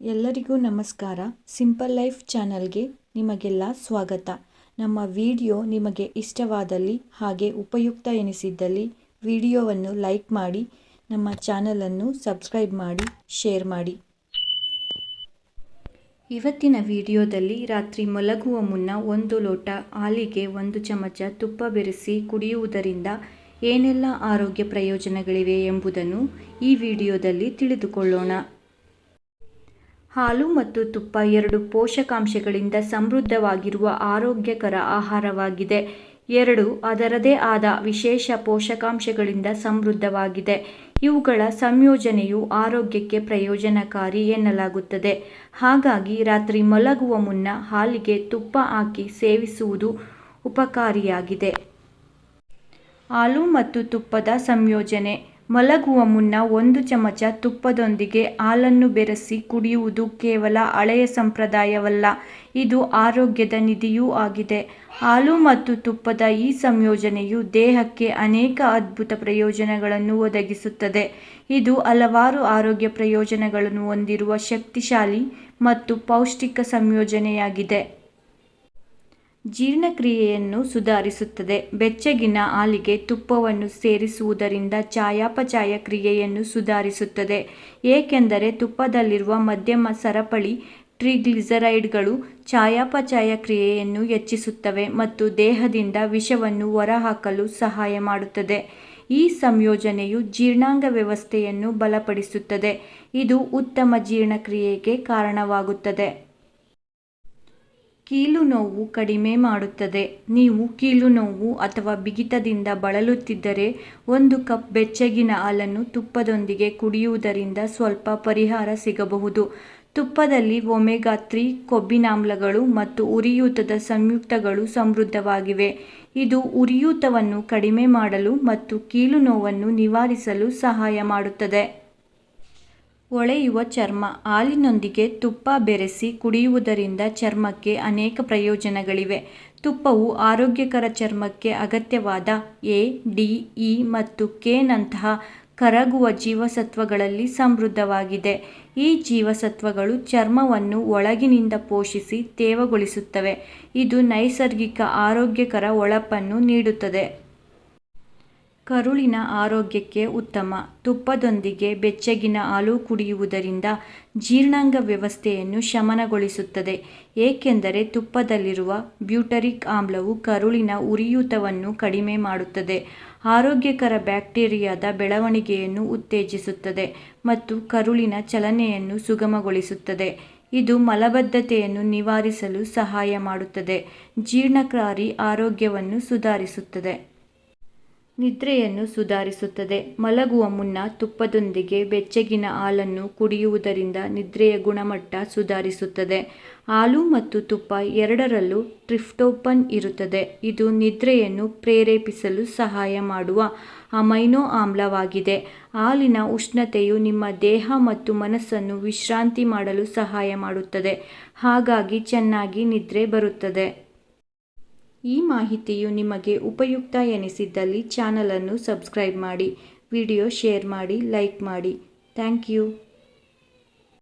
ಎಲ್ಲರಿಗೂ ನಮಸ್ಕಾರ. Simple life ಚಾನಲ್ಗೆ ನಿಮಗೆಲ್ಲ ಸ್ವಾಗತ. ನಮ್ಮ ವಿಡಿಯೋ ನಿಮಗೆ ಇಷ್ಟವಾದಲ್ಲಿ ಹಾಗೆ ಉಪಯುಕ್ತ ಎನಿಸಿದ್ದಲ್ಲಿ ವಿಡಿಯೋವನ್ನು ಲೈಕ್ ಮಾಡಿ, ನಮ್ಮ ಚಾನಲನ್ನು ಸಬ್ಸ್ಕ್ರೈಬ್ ಮಾಡಿ, ಶೇರ್ ಮಾಡಿ. ಇವತ್ತಿನ ವಿಡಿಯೋದಲ್ಲಿ ರಾತ್ರಿ ಮಲಗುವ ಮುನ್ನ ಒಂದು ಲೋಟ ಹಾಲಿಗೆ ಒಂದು ಚಮಚ ತುಪ್ಪ ಬೆರೆಸಿ ಕುಡಿಯುವುದರಿಂದ ಏನೆಲ್ಲ ಆರೋಗ್ಯ ಪ್ರಯೋಜನಗಳಿವೆ ಎಂಬುದನ್ನು ಈ ವಿಡಿಯೋದಲ್ಲಿ ತಿಳಿದುಕೊಳ್ಳೋಣ. ಹಾಲು ಮತ್ತು ತುಪ್ಪ ಎರಡು ಪೋಷಕಾಂಶಗಳಿಂದ ಸಮೃದ್ಧವಾಗಿರುವ ಆರೋಗ್ಯಕರ ಆಹಾರವಾಗಿದೆ. ಎರಡು, ಅದರದೇ ಆದ ವಿಶೇಷ ಪೋಷಕಾಂಶಗಳಿಂದ ಸಮೃದ್ಧವಾಗಿದೆ. ಇವುಗಳ ಸಂಯೋಜನೆಯು ಆರೋಗ್ಯಕ್ಕೆ ಪ್ರಯೋಜನಕಾರಿ ಎನ್ನಲಾಗುತ್ತದೆ. ಹಾಗಾಗಿ ರಾತ್ರಿ ಮಲಗುವ ಮುನ್ನ ಹಾಲಿಗೆ ತುಪ್ಪ ಹಾಕಿ ಸೇವಿಸುವುದು ಉಪಕಾರಿಯಾಗಿದೆ. ಹಾಲು ಮತ್ತು ತುಪ್ಪದ ಸಂಯೋಜನೆ. ಮಲಗುವ ಮುನ್ನ ಒಂದು ಚಮಚ ತುಪ್ಪದೊಂದಿಗೆ ಹಾಲನ್ನು ಬೆರೆಸಿ ಕುಡಿಯುವುದು ಕೇವಲ ಹಳೆಯ ಸಂಪ್ರದಾಯವಲ್ಲ, ಇದು ಆರೋಗ್ಯದ ನಿಧಿಯೂ ಆಗಿದೆ. ಹಾಲು ಮತ್ತು ತುಪ್ಪದ ಈ ಸಂಯೋಜನೆಯು ದೇಹಕ್ಕೆ ಅನೇಕ ಅದ್ಭುತ ಪ್ರಯೋಜನಗಳನ್ನು ಒದಗಿಸುತ್ತದೆ. ಇದು ಹಲವಾರು ಆರೋಗ್ಯ ಪ್ರಯೋಜನಗಳನ್ನು ಹೊಂದಿರುವ ಶಕ್ತಿಶಾಲಿ ಮತ್ತು ಪೌಷ್ಟಿಕ ಸಂಯೋಜನೆಯಾಗಿದೆ. ಜೀರ್ಣಕ್ರಿಯೆಯನ್ನು ಸುಧಾರಿಸುತ್ತದೆ. ಬೆಚ್ಚಗಿನ ಹಾಲಿಗೆ ತುಪ್ಪವನ್ನು ಸೇರಿಸುವುದರಿಂದ ಚಯಾಪಚಯ ಕ್ರಿಯೆಯನ್ನು ಸುಧಾರಿಸುತ್ತದೆ. ಏಕೆಂದರೆ ತುಪ್ಪದಲ್ಲಿರುವ ಮಧ್ಯಮ ಸರಪಳಿ ಟ್ರಿಗ್ಲಿಸರೈಡ್ಗಳು ಚಯಾಪಚಯ ಕ್ರಿಯೆಯನ್ನು ಹೆಚ್ಚಿಸುತ್ತವೆ ಮತ್ತು ದೇಹದಿಂದ ವಿಷವನ್ನು ಹೊರಹಾಕಲು ಸಹಾಯ ಮಾಡುತ್ತದೆ. ಈ ಸಂಯೋಜನೆಯು ಜೀರ್ಣಾಂಗ ವ್ಯವಸ್ಥೆಯನ್ನು ಬಲಪಡಿಸುತ್ತದೆ. ಇದು ಉತ್ತಮ ಜೀರ್ಣಕ್ರಿಯೆಗೆ ಕಾರಣವಾಗುತ್ತದೆ. ಕೀಲು ನೋವು ಕಡಿಮೆ ಮಾಡುತ್ತದೆ. ನೀವು ಕೀಲು ನೋವು ಅಥವಾ ಬಿಗಿತದಿಂದ ಬಳಲುತ್ತಿದ್ದರೆ ಒಂದು ಕಪ್ ಬೆಚ್ಚಗಿನ ಹಾಲನ್ನು ತುಪ್ಪದೊಂದಿಗೆ ಕುಡಿಯುವುದರಿಂದ ಸ್ವಲ್ಪ ಪರಿಹಾರ ಸಿಗಬಹುದು. ತುಪ್ಪದಲ್ಲಿ ಒಮೆಗಾ ತ್ರೀ ಕೊಬ್ಬಿನಾಮ್ಲಗಳು ಮತ್ತು ಉರಿಯೂತದ ಸಂಯುಕ್ತಗಳು ಸಮೃದ್ಧವಾಗಿವೆ. ಇದು ಉರಿಯೂತವನ್ನು ಕಡಿಮೆ ಮಾಡಲು ಮತ್ತು ಕೀಲು ನೋವನ್ನು ನಿವಾರಿಸಲು ಸಹಾಯ ಮಾಡುತ್ತದೆ. ಹೊಳೆಯುವ ಚರ್ಮ. ಹಾಲಿನೊಂದಿಗೆ ತುಪ್ಪ ಬೆರೆಸಿ ಕುಡಿಯುವುದರಿಂದ ಚರ್ಮಕ್ಕೆ ಅನೇಕ ಪ್ರಯೋಜನಗಳಿವೆ. ತುಪ್ಪವು ಆರೋಗ್ಯಕರ ಚರ್ಮಕ್ಕೆ ಅಗತ್ಯವಾದ ಎ, ಡಿ, ಇ ಮತ್ತು ಕೆ ನಂತಹ ಕರಗುವ ಜೀವಸತ್ವಗಳಲ್ಲಿ ಸಮೃದ್ಧವಾಗಿದೆ. ಈ ಜೀವಸತ್ವಗಳು ಚರ್ಮವನ್ನು ಒಳಗಿನಿಂದ ಪೋಷಿಸಿ ತೇವಗೊಳಿಸುತ್ತವೆ. ಇದು ನೈಸರ್ಗಿಕ ಆರೋಗ್ಯಕರ ಹೊಳಪನ್ನು ನೀಡುತ್ತದೆ. ಕರುಳಿನ ಆರೋಗ್ಯಕ್ಕೆ ಉತ್ತಮ. ತುಪ್ಪದೊಂದಿಗೆ ಬೆಚ್ಚಗಿನ ಹಾಲು ಕುಡಿಯುವುದರಿಂದ ಜೀರ್ಣಾಂಗ ವ್ಯವಸ್ಥೆಯನ್ನು ಶಮನಗೊಳಿಸುತ್ತದೆ. ಏಕೆಂದರೆ ತುಪ್ಪದಲ್ಲಿರುವ ಬ್ಯೂಟರಿಕ್ ಆಮ್ಲವು ಕರುಳಿನ ಉರಿಯೂತವನ್ನು ಕಡಿಮೆ ಮಾಡುತ್ತದೆ. ಆರೋಗ್ಯಕರ ಬ್ಯಾಕ್ಟೀರಿಯಾದ ಬೆಳವಣಿಗೆಯನ್ನು ಉತ್ತೇಜಿಸುತ್ತದೆ ಮತ್ತು ಕರುಳಿನ ಚಲನೆಯನ್ನು ಸುಗಮಗೊಳಿಸುತ್ತದೆ. ಇದು ಮಲಬದ್ಧತೆಯನ್ನು ನಿವಾರಿಸಲು ಸಹಾಯ ಮಾಡುತ್ತದೆ. ಜೀರ್ಣಕಾರಿ ಆರೋಗ್ಯವನ್ನು ಸುಧಾರಿಸುತ್ತದೆ. ನಿದ್ರೆಯನ್ನು ಸುಧಾರಿಸುತ್ತದೆ. ಮಲಗುವ ಮುನ್ನ ತುಪ್ಪದೊಂದಿಗೆ ಬೆಚ್ಚಗಿನ ಹಾಲನ್ನು ಕುಡಿಯುವುದರಿಂದ ನಿದ್ರೆಯ ಗುಣಮಟ್ಟ ಸುಧಾರಿಸುತ್ತದೆ. ಹಾಲು ಮತ್ತು ತುಪ್ಪ ಎರಡರಲ್ಲೂ ಟ್ರಿಫ್ಟೋಪನ್ ಇರುತ್ತದೆ. ಇದು ನಿದ್ರೆಯನ್ನು ಪ್ರೇರೇಪಿಸಲು ಸಹಾಯ ಮಾಡುವ ಅಮೈನೋ ಆಮ್ಲವಾಗಿದೆ. ಹಾಲಿನ ಉಷ್ಣತೆಯು ನಿಮ್ಮ ದೇಹ ಮತ್ತು ಮನಸ್ಸನ್ನು ವಿಶ್ರಾಂತಿ ಮಾಡಲು ಸಹಾಯ ಮಾಡುತ್ತದೆ. ಹಾಗಾಗಿ ಚೆನ್ನಾಗಿ ನಿದ್ರೆ ಬರುತ್ತದೆ. ಈ ಮಾಹಿತಿಯು ನಿಮಗೆ ಉಪಯುಕ್ತ ಎನಿಸಿದ್ದಲ್ಲಿ ಚಾನಲನ್ನು ಸಬ್ಸ್ಕ್ರೈಬ್ ಮಾಡಿ, ವಿಡಿಯೋ ಶೇರ್ ಮಾಡಿ, ಲೈಕ್ ಮಾಡಿ. Thank you.